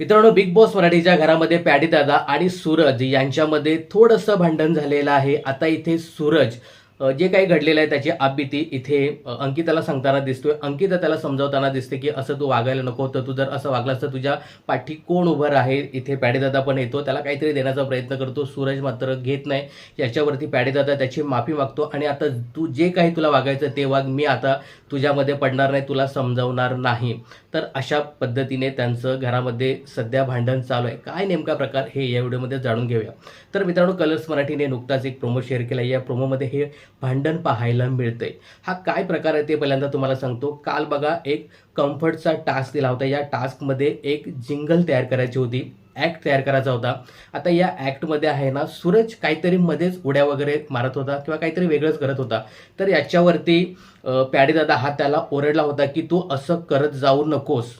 मित्रांनो big boss मराठीच्या घरामध्ये पॅडी दादा आणि सूरज यांच्यामध्ये थोडंसं भांडण झालेलं आहे. आता इथे सूरज जे काही घडलेलं आहे त्याची आपबीती इथे अंकिताला सांगताना दिसतोय. अंकिता त्याला समजावताना दिसते की असं तू वागायला नको होतं तू जर असं वागलास तर तुझ्या पाठी कोण उभं आहे इथे पॅडेदादा पण येतो त्याला काहीतरी देण्याचा प्रयत्न करतो. सूरज मात्र घेत नाही. याच्यावरती पॅडेदादा त्याची माफी मागतो. आणि आता तू जे काही तुला वागायचं ते वाग. मी आता तुझ्यामध्ये पडणार नाही तुला समजावणार नाही. तर अशा पद्धतीने त्यांचं घरामध्ये सध्या भांडण चालू आहे. काय नेमका प्रकार? हे या व्हिडिओमध्ये जाणून घेऊया. तर मित्रांनो कलर्स मराठीने नुकताच एक प्रोमो शेअर केला. या प्रोमोमध्ये हे भांडण पाहायला मिळतंय हा काय प्रकार आहे ते पहिल्यांदा तुम्हाला सांगतो. काल बघा एक कम्फर्टचा टास्क दिला होता. या टास्कमध्ये एक जिंगल तयार करायची होती. ॲक्ट तयार करायचा होता. आता या ॲक्टमध्ये आहे ना सूरज काहीतरी मध्येच उड्या वगैरे मारत होता किंवा काहीतरी वेगळंच करत होता. तर याच्यावरती अ, प्याडेदादा हा त्याला ओरडला होता की तू असं करत जाऊ नकोस.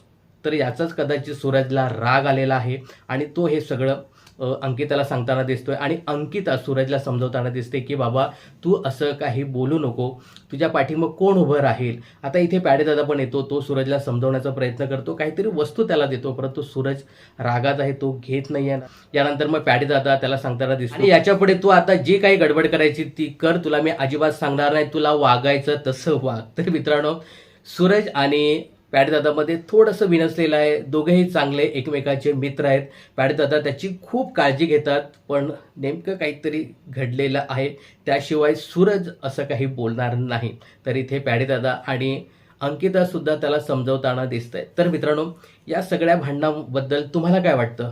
तर याचाच कदाचित सूरजला राग आलेला आहे आणि तो हे सगळं अंकिताला सांगताना दिसतोय आणि अंकिता सूरजला समजवताना दिसते की बाबा तू असं काही बोलू नको तुझ्या पाठीमग कोण उभं राहील? आता इथे पॅडेदादा पण येतो तो सूरजला समजवण्याचा प्रयत्न करतो काहीतरी वस्तू त्याला देतो परंतु सूरज रागात आहे तो घेत नाही आहे यानंतर मग पॅडेदादा त्याला सांगताना दिसतो आणि याच्यापुढे तू आता जी काही गडबड करायची ती कर तुला मी अजिबात सांगणार नाही तुला वागायचं तसं वाग. तर मित्रांनो सूरज आणि पॅडदादामध्ये थोडंसं विनसलेलं आहे. दोघेही चांगले एकमेकाचे मित्र आहेत. पॅडदादा त्याची खूप काळजी घेतात पण नेमकं काहीतरी घडलेलं आहे. त्याशिवाय सूरज असं काही बोलणार नाही. तर इथे पॅडेदादा आणि अंकितासुद्धा त्याला समजवताना दिसत आहे तर मित्रांनो या सगळ्या भांडणाबद्दल तुम्हाला काय वाटतं?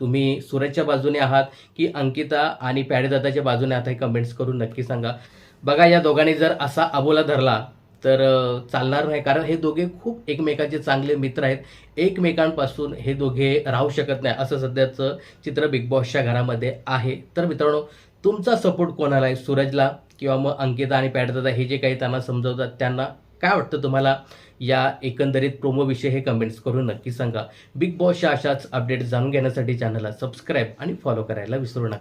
तुम्ही सूरजच्या बाजूने आहात की अंकिता आणि पॅडेदादाच्या बाजूने आहात हे कमेंट्स करून नक्की सांगा. बघा या दोघांनी जर असा अबोला धरला तर चालणार नाही. कारण हे दोघे खूप एकमेकाचे चांगले मित्र आहेत. एकमेकांपासून हे दोघे राहू शकत नाही असं सध्याचं चित्र बिग बॉसच्या घरामध्ये आहे. तर मित्रांनो तुमचा सपोर्ट कोणाला आहे? सूरजला किंवा मग अंकिता आणि पॅडदादा हे जे काही त्यांना समजवतात त्यांना काय वाटतं तुम्हाला? या एकंदरीत प्रोमोविषयी हे कमेंट्स करून नक्की सांगा. बिग बॉसच्या अशाच अपडेट जाणून घेण्यासाठी चॅनलला सबस्क्राईब आणि फॉलो करायला विसरू नका.